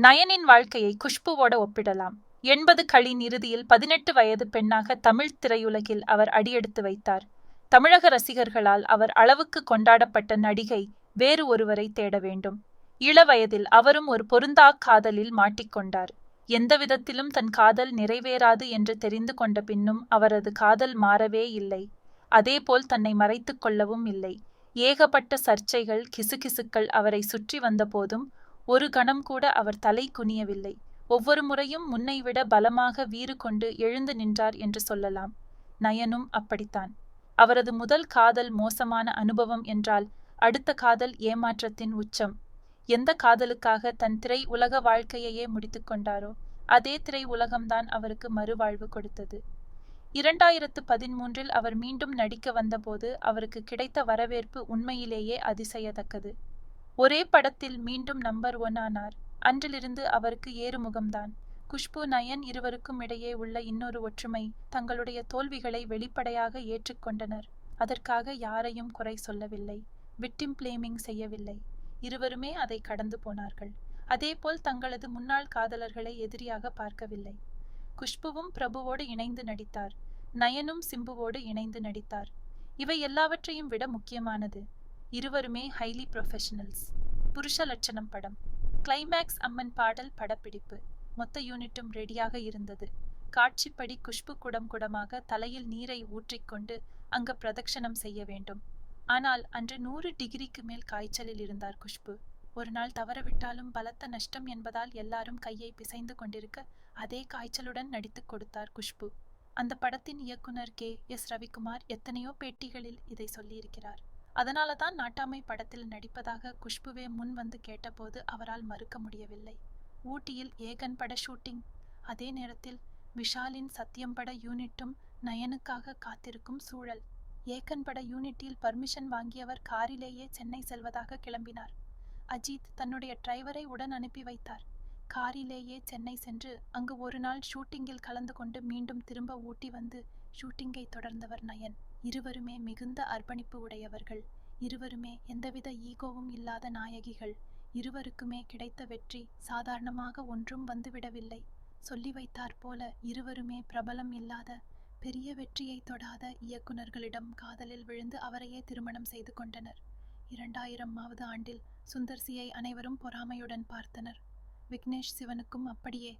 நயனின் வாழ்க்கையை குஷ்புவோட ஒப்பிடலாம். எண்பது களின் இறுதியில் பதினெட்டு வயது பெண்ணாக தமிழ் திரையுலகில் அவர் அடியெடுத்து வைத்தார். தமிழக ரசிகர்களால் அவர் அளவுக்கு கொண்டாடப்பட்ட நடிகை வேறு ஒருவரை தேட வேண்டும். இளவயதில் அவரும் ஒரு பொருந்தா காதலில் மாட்டிக்கொண்டார் எந்த விதத்திலும் தன் காதல் நிறைவேறாது என்று தெரிந்து கொண்ட பின்னும் அவரது காதல் மாறவே இல்லை. அதேபோல் தன்னை மறைத்துக் கொள்ளவும் இல்லை. ஏகப்பட்ட சர்ச்சைகள் கிசுகிசுக்கள் அவரை சுற்றி வந்தபோதும் ஒரு கணம் கூட அவர் தலை குனியவில்லை. ஒவ்வொரு முறையும் முன்னைவிட பலமாக வீறு கொண்டு எழுந்து நின்றார் என்று சொல்லலாம். நயனும் அப்படித்தான். அவரது முதல் காதல் மோசமான அனுபவம் என்றால் அடுத்த காதல் ஏமாற்றத்தின் உச்சம். எந்த காதலுக்காக தன் திரை உலக வாழ்க்கையையே முடித்துக்கொண்டாரோ அதே திரை உலகம்தான் அவருக்கு மறுவாழ்வு கொடுத்தது. இரண்டாயிரத்து பதிமூன்றில் அவர் மீண்டும் நடிக்க வந்தபோது அவருக்கு கிடைத்த வரவேற்பு உண்மையிலேயே அதிசயத்தக்கது. ஒரே படத்தில் மீண்டும் நம்பர் ஒன் ஆனார். அன்றிலிருந்து அவருக்கு ஏறுமுகம்தான். குஷ்பு நயன் இருவருக்கும் இடையே உள்ள இன்னொரு ஒற்றுமை தங்களுடைய தோல்விகளை வெளிப்படையாக ஏற்றுக்கொண்டனர் அதற்காக யாரையும் குறை சொல்லவில்லை. விட்டிம் பிளேமிங் செய்யவில்லை. இருவருமே அதை கடந்து போனார்கள். அதேபோல் தங்களது முன்னாள் காதலர்களை எதிரியாக பார்க்கவில்லை. குஷ்புவும் பிரபுவோடு இணைந்து நடித்தார். நயனும் சிம்புவோடு இணைந்து நடித்தார். இவை எல்லாவற்றையும் விட முக்கியமானது. இருவருமே ஹைலி ப்ரொஃபஷனல்ஸ். புருஷ லட்சணம் படம். கிளைமேக்ஸ் அம்மன் பாடல் படப்பிடிப்பு. மொத்த யூனிட்டும் ரெடியாக இருந்தது. காட்சிப்படி குஷ்பு குடம் குடமாக தலையில் நீரை ஊற்றிக்கொண்டு அங்கு பிரதட்சணம் செய்ய வேண்டும். ஆனால் அன்று நூறு டிகிரிக்கு மேல் காய்ச்சலில் இருந்தார் குஷ்பு. ஒரு நாள் தவறவிட்டாலும் பலத்த நஷ்டம் என்பதால் எல்லாரும் கையை பிசைந்து கொண்டிருக்க அதே காய்ச்சலுடன் நடித்துக் கொடுத்தார் குஷ்பு. அந்த படத்தின் இயக்குனர் கே எஸ் ரவிக்குமார் எத்தனையோ பேட்டிகளில் இதை சொல்லியிருக்கிறார். அதனால தான் நாட்டாமை படத்தில் நடிப்பதாக குஷ்புவே முன் வந்து கேட்டபோது அவரால் மறுக்க முடியவில்லை. ஊட்டியில் ஏகன் பட ஷூட்டிங். அதே நேரத்தில் விஷாலின் சத்தியம் பட யூனிட்டும் நயனுக்காக காத்திருக்கும் சூழல். ஏகன் பட யூனிட்டில் பர்மிஷன் வாங்கியவர் காரிலேயே சென்னை செல்வதாக கிளம்பினார். அஜித் தன்னுடைய டிரைவரை உடன் அனுப்பி வைத்தார். காரிலேயே சென்னை சென்று அங்கு ஒரு நாள் ஷூட்டிங்கில் கலந்து கொண்டு மீண்டும் திரும்ப ஊட்டி வந்து ஷூட்டிங்கை தொடர்ந்தவர் நயன். இருவருமே மிகுந்த அர்ப்பணிப்பு உடையவர்கள். இருவருமே எந்தவித ஈகோவும் இல்லாத நாயகிகள். இருவருக்குமே கிடைத்த வெற்றி சாதாரணமாக ஒன்றும் வந்துவிடவில்லை. சொல்லி வைத்தாற் போல இருவருமே பிரபலம் இல்லாத பெரிய வெற்றியை தொடாத இயக்குனர்களிடம் காதலில் விழுந்து அவரையே திருமணம் செய்து கொண்டனர். இரண்டாயிரமாவது ஆண்டில் சுந்தர்சியை அனைவரும் பொறாமையுடன் பார்த்தனர். விக்னேஷ் சிவனுக்கும் அப்படியே.